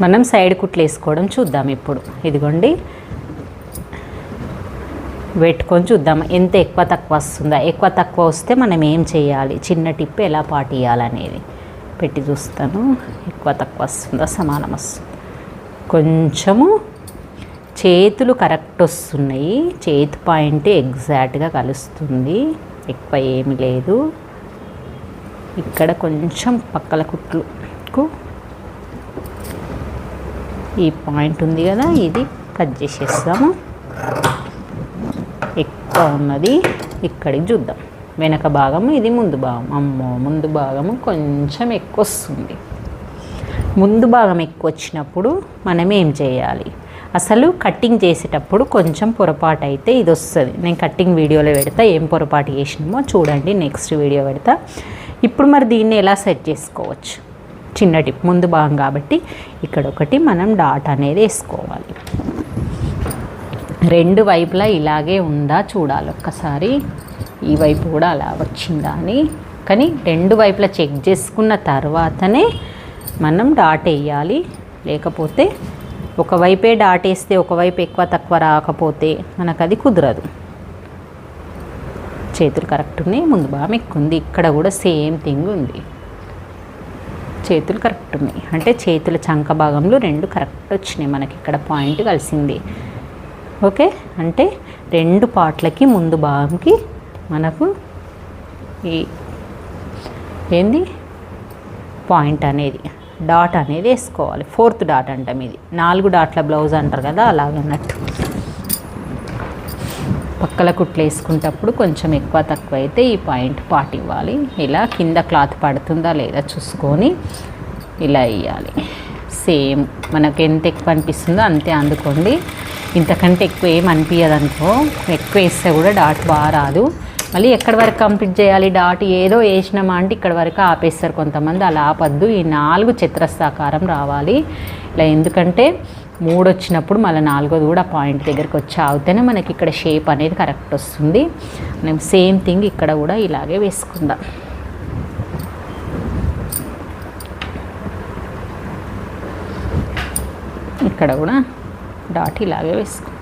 మనం సైడ్ కుట్లు వేసుకోవడం చూద్దాం ఇప్పుడు. ఇదిగోండి. పెట్టుకొని చూద్దాం. ఎంత ఎక్కువ తక్కువ వస్తుందా? ఎక్కువ తక్కువ వస్తే మనం ఏం చేయాలి? చిన్న టిప్ ఎలా పాటియాలనేది పెట్టి చూస్తాను. ఎక్కువ తక్కువ వస్తుందా? సమానం వస్తుంది. కొంచెము చేతులు కరెక్ట్ వస్తున్నాయి. చేతి పాయింట్ ఎగ్జాక్ట్గా కలుస్తుంది. ఎక్కువ ఏమి లేదు. ఇక్కడ కొంచెం పక్కల కుట్లుకు ఈ పాయింట్ ఉంది కదా ఇది కట్ చేసేస్తాము. ఎక్కువ ఉన్నది ఇక్కడికి చూద్దాం. వెనక భాగము ఇది ముందు భాగం అమ్మో ముందు భాగము కొంచెం ఎక్కువ వస్తుంది. ముందు భాగం ఎక్కువ వచ్చినప్పుడు మనం ఏం చేయాలి? అసలు కట్టింగ్ చేసేటప్పుడు కొంచెం పొరపాటు అయితే ఇది వస్తుంది. నేను కట్టింగ్ వీడియోలో పెడతా ఏం పొరపాటు చేసినామో చూడండి నెక్స్ట్ వీడియో పెడతా. ఇప్పుడు మరి దీన్ని ఎలా సెట్ చేసుకోవచ్చు? చిన్న టిప్. ముందు భాగం కాబట్టి ఇక్కడ ఒకటి మనం డాట్ అనేది వేసుకోవాలి. రెండు వైపులా ఇలాగే ఉందా చూడాలి ఒక్కసారి. ఈ వైపు కూడా అలా వచ్చిందా అని. కానీ రెండు వైపులా చెక్ చేసుకున్న తర్వాతనే మనం డాట్ వేయాలి. లేకపోతే ఒకవైపే డాట్ వేస్తే ఒకవైపు ఎక్కువ తక్కువ రాకపోతే మనకు అది కుదరదు. చేతులు కరెక్ట్ ఉన్నాయి ముందు భాగం ఎక్కువ ఉంది. ఇక్కడ కూడా సేమ్ థింగ్ ఉంది. చేతులు కరెక్ట్ ఉన్నాయి. అంటే చేతుల చంక భాగంలో రెండు కరెక్ట్ వచ్చినాయి మనకి ఇక్కడ పాయింట్ కలిసింది. ఓకే అంటే రెండు పాటలకి ముందు భాగంకి మనకు ఈ ఏంది? పాయింట్ అనేది డాట్ అనేది వేసుకోవాలి. ఫోర్త్ డాట్ అంటాం ఇది. నాలుగు డాట్ల బ్లౌజ్ అంటారు కదా అలాగన్నట్టు పక్కల కుట్లు వేసుకుంటప్పుడు కొంచెం ఎక్కువ తక్కువ అయితే ఈ పాయింట్ పాటు ఇవ్వాలి. ఇలా కింద క్లాత్ పడుతుందా లేదా చూసుకొని ఇలా వేయాలి. సేమ్ మనకు ఎంత ఎక్కువ అనిపిస్తుందో అంతే అందుకోండి. ఇంతకంటే ఎక్కువ ఏం అనిపించదు అనుకో ఎక్కువ వేస్తే కూడా డాట్ బాగా రాదు. మళ్ళీ ఎక్కడి వరకు కంప్లీట్ చేయాలి? డాట్ ఏదో వేసినామా అంటే ఇక్కడ వరకు ఆపేస్తారు కొంతమంది. అలా ఆపద్దు. ఈ నాలుగు చతురస్రాకారం రావాలి. ఇలా ఎందుకంటే మూడు వచ్చినప్పుడు మళ్ళీ నాలుగోది కూడా పాయింట్ దగ్గరికి వచ్చి ఆగితేనే మనకి ఇక్కడ షేప్ అనేది కరెక్ట్ వస్తుంది. మనం సేమ్ థింగ్ ఇక్కడ కూడా ఇలాగే వేసుకుందాం. ఇక్కడ కూడా డాట్ ఇలాగే వేసుకుందాం.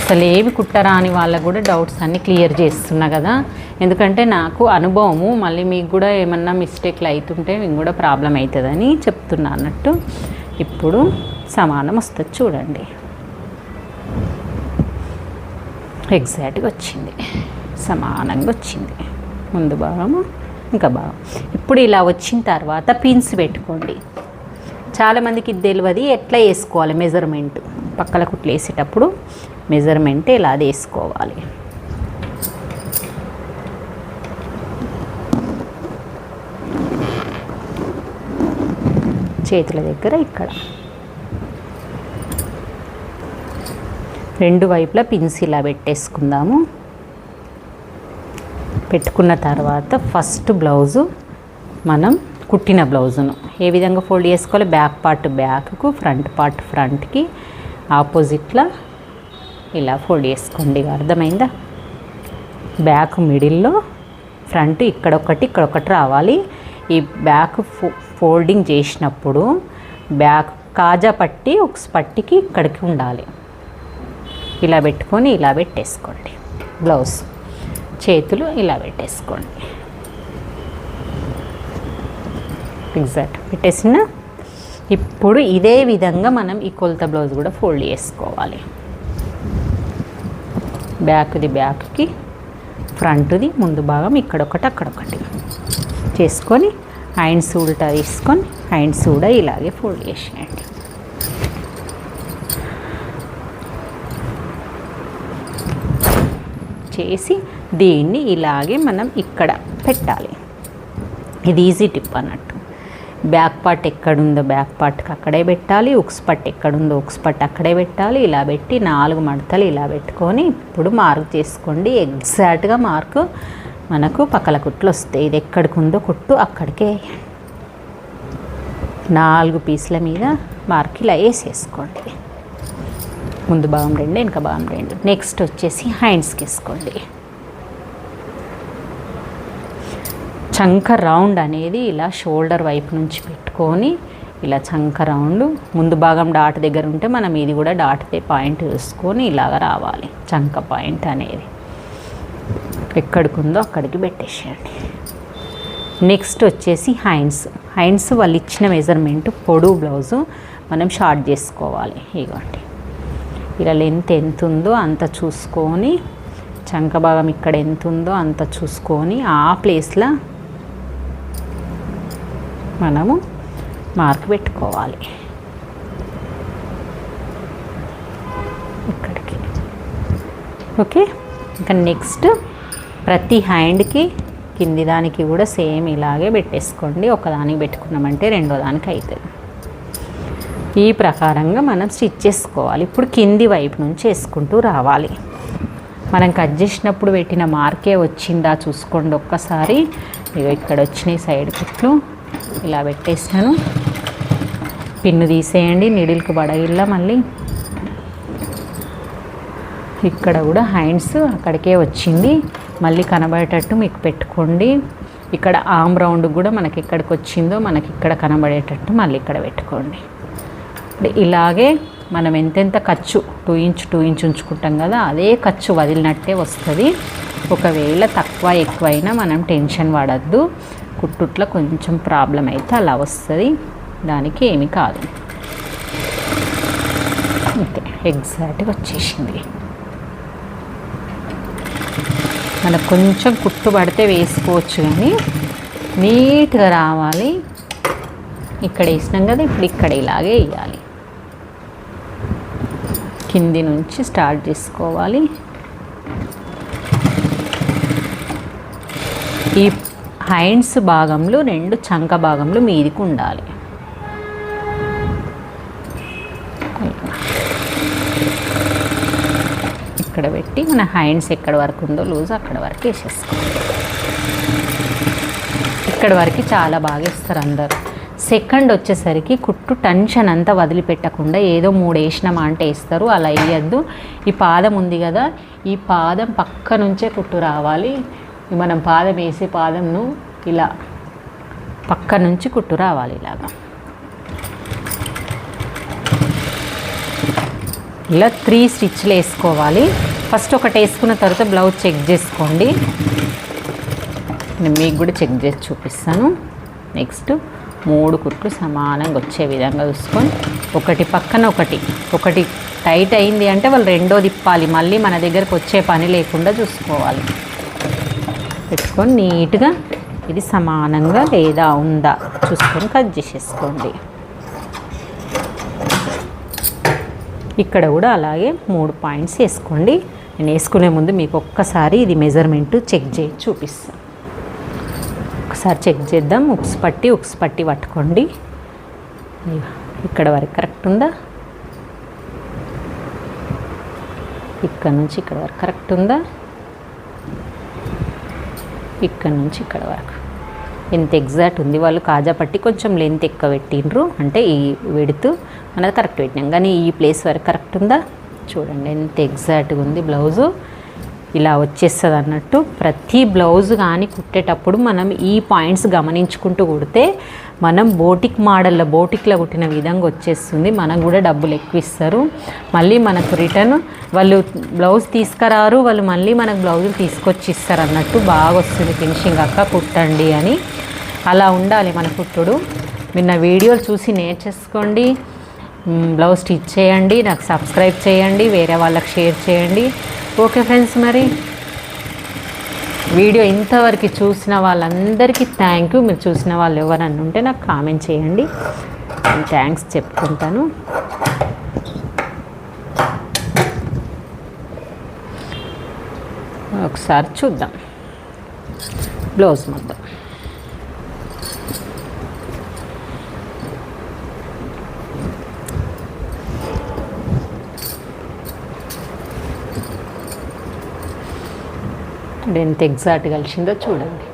అసలు ఏవి కుట్టరాని వాళ్ళకు కూడా డౌట్స్ అన్నీ క్లియర్ చేస్తున్నా కదా. ఎందుకంటే నాకు అనుభవము మళ్ళీ మీకు కూడా ఏమన్నా మిస్టేక్లు అవుతుంటే మీకు కూడా ప్రాబ్లం అవుతుందని చెప్తున్నా అన్నట్టు. ఇప్పుడు సమానం వస్తుంది చూడండి. ఎగ్జాక్ట్గా వచ్చింది. సమానంగా వచ్చింది. ముందు భాగము ఇంకా భాగం. ఇప్పుడు ఇలా వచ్చిన తర్వాత పిన్స్ పెట్టుకోండి. చాలామందికి ఇది తెలియదు ఎట్లా వేసుకోవాలి మెజర్మెంట్ పక్కల కుట్లు వేసేటప్పుడు మెజర్మెంట్ ఇలా వేసుకోవాలి? చేతుల దగ్గర ఇక్కడ. రెండు వైపులా పిన్స్ ఇలా పెట్టేసుకుందాము. పెట్టుకున్న తర్వాత ఫస్ట్ బ్లౌజు మనం కుట్టిన బ్లౌజును ఏ విధంగా ఫోల్డ్ చేసుకోవాలి? బ్యాక్ పార్ట్ బ్యాక్కు ఫ్రంట్ పార్ట్ ఫ్రంట్కి ఆపోజిట్లో ఇలా ఫోల్డ్ చేసుకోండి. అర్థమైందా? బ్యాక్ మిడిల్లో ఫ్రంట్ ఇక్కడొకటి ఇక్కడొకటి రావాలి. ఈ బ్యాక్ ఫో ఫోల్డింగ్ చేసినప్పుడు బ్యాక్ కాజా పట్టి ఒక పట్టికి ఇక్కడికి ఉండాలి. ఇలా పెట్టుకొని ఇలా పెట్టేసుకోండి. బ్లౌజ్ చేతులు ఇలా పెట్టేసుకోండి. ఎగ్జాక్ట్ పెట్టేసిన? ఇప్పుడు ఇదే విధంగా మనం ఈ కొలత బ్లౌజ్ కూడా ఫోల్డ్ చేసుకోవాలి. బ్యాక్ది బ్యాక్కి ఫ్రంట్ది ముందు భాగం ఇక్కడొకటి అక్కడొకటి. చేసుకొని హ్యాండ్స్ ఉల్టా తీసుకొని హ్యాండ్స్ కూడా ఇలాగే ఫోల్డ్ చేసేయండి. చేసి దీన్ని ఇలాగే మనం ఇక్కడ పెట్టాలి. ఇది ఈజీ టిప్ అన్నట్టు. బ్యాక్ పార్ట్ ఎక్కడుందో బ్యాక్ పార్ట్కి అక్కడే పెట్టాలి ఉక్స్ పట్ ఎక్కడుందో ఉక్స్ పట్ అక్కడే పెట్టాలి ఇలా పెట్టి నాలుగు మడతలు ఇలా పెట్టుకొని ఇప్పుడు మార్క్ చేసుకోండి. ఎగ్జాక్ట్గా మార్కు మనకు పక్కల కుట్లు వస్తాయి ఇది ఎక్కడికి ఉందో కుట్టు అక్కడికే నాలుగు పీసుల మీద మార్కిల్ వేసేసుకోండి. ముందు భాగం రెండు వెనక భాగం రెండు. నెక్స్ట్ వచ్చేసి హ్యాండ్స్కి వేసుకోండి. చంక రౌండ్ అనేది ఇలా షోల్డర్ వైపు నుంచి పెట్టుకొని ఇలా చంక రౌండ్ ముందు భాగం డాట్ దగ్గర ఉంటే మనం ఇది కూడా డాట్తే పాయింట్ వేసుకొని ఇలాగ రావాలి. చంక పాయింట్ అనేది. ఎక్కడికి ఉందో అక్కడికి పెట్టేసేయండి. నెక్స్ట్ వచ్చేసి హైన్స్ హైన్స్ వాళ్ళు ఇచ్చిన మెజర్మెంట్ పొడవు బ్లౌజు మనం షార్ట్ చేసుకోవాలి. ఇవ్వండి ఇలా లెంత్ ఎంత ఉందో అంత చూసుకొని చంక భాగం ఇక్కడ ఎంత ఉందో అంత చూసుకొని ఆ ప్లేస్లో మనము మార్క్ పెట్టుకోవాలి. ఇక్కడికి. ఓకే? ఇంకా నెక్స్ట్ ప్రతి హ్యాండ్కి కింది దానికి కూడా సేమ్ ఇలాగే పెట్టేసుకోండి. ఒకదానికి పెట్టుకున్నామంటే రెండో దానికి అవుతుంది ఈ ప్రకారంగా మనం స్టిచ్ చేసుకోవాలి. ఇప్పుడు కింది వైపు నుంచి వేసుకుంటూ రావాలి. మనం కట్ చేసినప్పుడు పెట్టిన మార్కే వచ్చిందా చూసుకోండి ఒక్కసారి. ఇక్కడ వచ్చినాయి సైడ్ కుట్లు ఇలా పెట్టేసాను. పిన్ను తీసేయండి. నీడిల్కి బడగిల్లా మళ్ళీ. ఇక్కడ కూడా హ్యాండ్స్ అక్కడికే వచ్చింది. మళ్ళీ కనబడేటట్టు మీకు పెట్టుకోండి. ఇక్కడ ఆమ్ రౌండ్ కూడా మనకి ఎక్కడికి వచ్చిందో మనకి ఇక్కడ కనబడేటట్టు మళ్ళీ ఇక్కడ పెట్టుకోండి. ఇలాగే మనం ఎంతెంత ఖర్చు టూ ఇంచ్ టూ ఇంచ్ ఉంచుకుంటాం కదా అదే ఖర్చు వదిలినట్టే వస్తుంది. ఒకవేళ తక్కువ ఎక్కువైనా మనం టెన్షన్ పడద్దు. కుట్టుట్లో కొంచెం ప్రాబ్లం అయితే అలా వస్తుంది. దానికి ఏమి కాదు. ఓకే ఎగ్జాక్ట్గా వచ్చేసింది. మనకు కొంచెం కుట్టు పడితే వేసుకోవచ్చు కానీ నీట్గా రావాలి. ఇక్కడ వేసినాం కదా ఇప్పుడు ఇక్కడ ఇలాగే వేయాలి. కింది నుంచి స్టార్ట్ చేసుకోవాలి. ఈ హ్యాండ్స్ భాగంలో రెండు చంక భాగంలో మీదికి ఉండాలి. ఇక్కడ పెట్టి మన హ్యాండ్స్ ఎక్కడ వరకు ఉందో లూజ్ అక్కడ వరకు వేసేసుకోవాలి. ఇక్కడ వరకు చాలా బాగా ఇస్తారు అందరు. సెకండ్ వచ్చేసరికి కుట్టు టెన్షన్ అంతా వదిలిపెట్టకుండా ఏదో మూడు వేసినామా అంటే వేస్తారు. అలా వేయద్దు. ఈ పాదం ఉంది కదా ఈ పాదం పక్క నుంచే కుట్టు రావాలి. మనం పాదం వేసే పాదంను ఇలా పక్క నుంచి కుట్టు రావాలి ఇలాగా. ఇలా త్రీ స్టిచ్లు వేసుకోవాలి. ఫస్ట్ ఒకటి వేసుకున్న తర్వాత బ్లౌజ్ చెక్ చేసుకోండి. నేను మీకు కూడా చెక్ చేసి చూపిస్తాను. నెక్స్ట్ మూడు కుట్లు సమానంగా వచ్చే విధంగా చూసుకొని ఒకటి పక్కన ఒకటి. ఒకటి టైట్ అయింది అంటే వాళ్ళు రెండో తిప్పాలి. మళ్ళీ మన దగ్గరకు వచ్చే పని లేకుండా చూసుకోవాలి. పెట్టుకొని నీట్గా ఇది సమానంగా లేదా ఉందా చూసుకొని కట్ చేసేసుకోండి. ఇక్కడ కూడా అలాగే మూడు పాయింట్స్ వేసుకోండి. నేను వేసుకునే ముందు మీకు ఒక్కసారి ఇది మెజర్మెంట్ చెక్ చేసి చూపిస్తాను ఒకసారి చెక్ చేద్దాం. ఉక్స్ పట్టి ఉక్స్ పట్టి పట్టుకోండి. ఇక్కడ వరకు కరెక్ట్ ఉందా? ఇక్కడ నుంచి ఇక్కడ వరకు కరెక్ట్ ఉందా? ఇక్కడ నుంచి ఇక్కడ వరకు. ఎంత ఎగ్జాక్ట్ ఉంది? వాళ్ళు కాజా పట్టి కొంచెం లెంత్ ఎక్కువ పెట్టిండ్రు. అంటే ఈ వెడుతూ అనేది కరెక్ట్ పెట్టినాం. కానీ ఈ ప్లేస్ వరకు కరెక్ట్ ఉందా? చూడండి ఎంత ఎగ్జాక్ట్గా ఉంది బ్లౌజు. ఇలా వచ్చేస్తుంది అన్నట్టు ప్రతి బ్లౌజ్ కానీ కుట్టేటప్పుడు మనం ఈ పాయింట్స్ గమనించుకుంటూ కుడితే మనం బోటిక్ మోడల్లో బోటిక్లో కుట్టిన విధంగా వచ్చేస్తుంది. మనకు కూడా డబ్బులు ఎక్కువ ఇస్తారు. మళ్ళీ మనకు రిటర్న్ వాళ్ళు బ్లౌజ్ తీసుకురారు వాళ్ళు మళ్ళీ మనకు బ్లౌజులు తీసుకొచ్చి ఇస్తారు అన్నట్టు బాగా వస్తుంది ఫినిషింగ్ అక్క కుట్టండి అని. అలా ఉండాలి మన కుట్టుడు. మీరు నా వీడియోలు చూసి నేర్చేసుకోండి. బ్లౌజ్ స్టిచ్ చేయండి నాకు సబ్స్క్రైబ్ చేయండి వేరే వాళ్ళకి షేర్ చేయండి. ఓకే ఫ్రెండ్స్ మరి. వీడియో ఇంతవరకు చూసిన వాళ్ళందరికీ థ్యాంక్ యూ మీరు చూసిన వాళ్ళు ఎవరన్నా ఉంటే నాకు కామెంట్ చేయండి. థ్యాంక్స్ చెప్పుకుంటాను. ఒకసారి చూద్దాం. బ్లౌజ్ మొత్తం. ఎంత ఎగ్జాక్ట్ కలిసిందో చూడండి.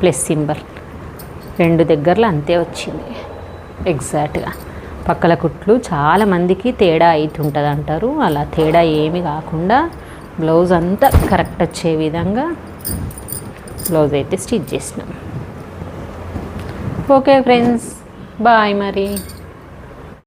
ప్లస్ సింబల్ రెండు దగ్గరలో అంతే వచ్చింది. ఎగ్జాక్ట్గా పక్కల కుట్లు చాలామందికి తేడా అవుతుంటుంది అంటారు అలా తేడా ఏమి కాకుండా బ్లౌజ్ అంతా కరెక్ట్ వచ్చే విధంగా బ్లౌజ్ అయితే స్టిచ్ చేసినాం. ఓకే ఫ్రెండ్స్ బాయ్ మరి.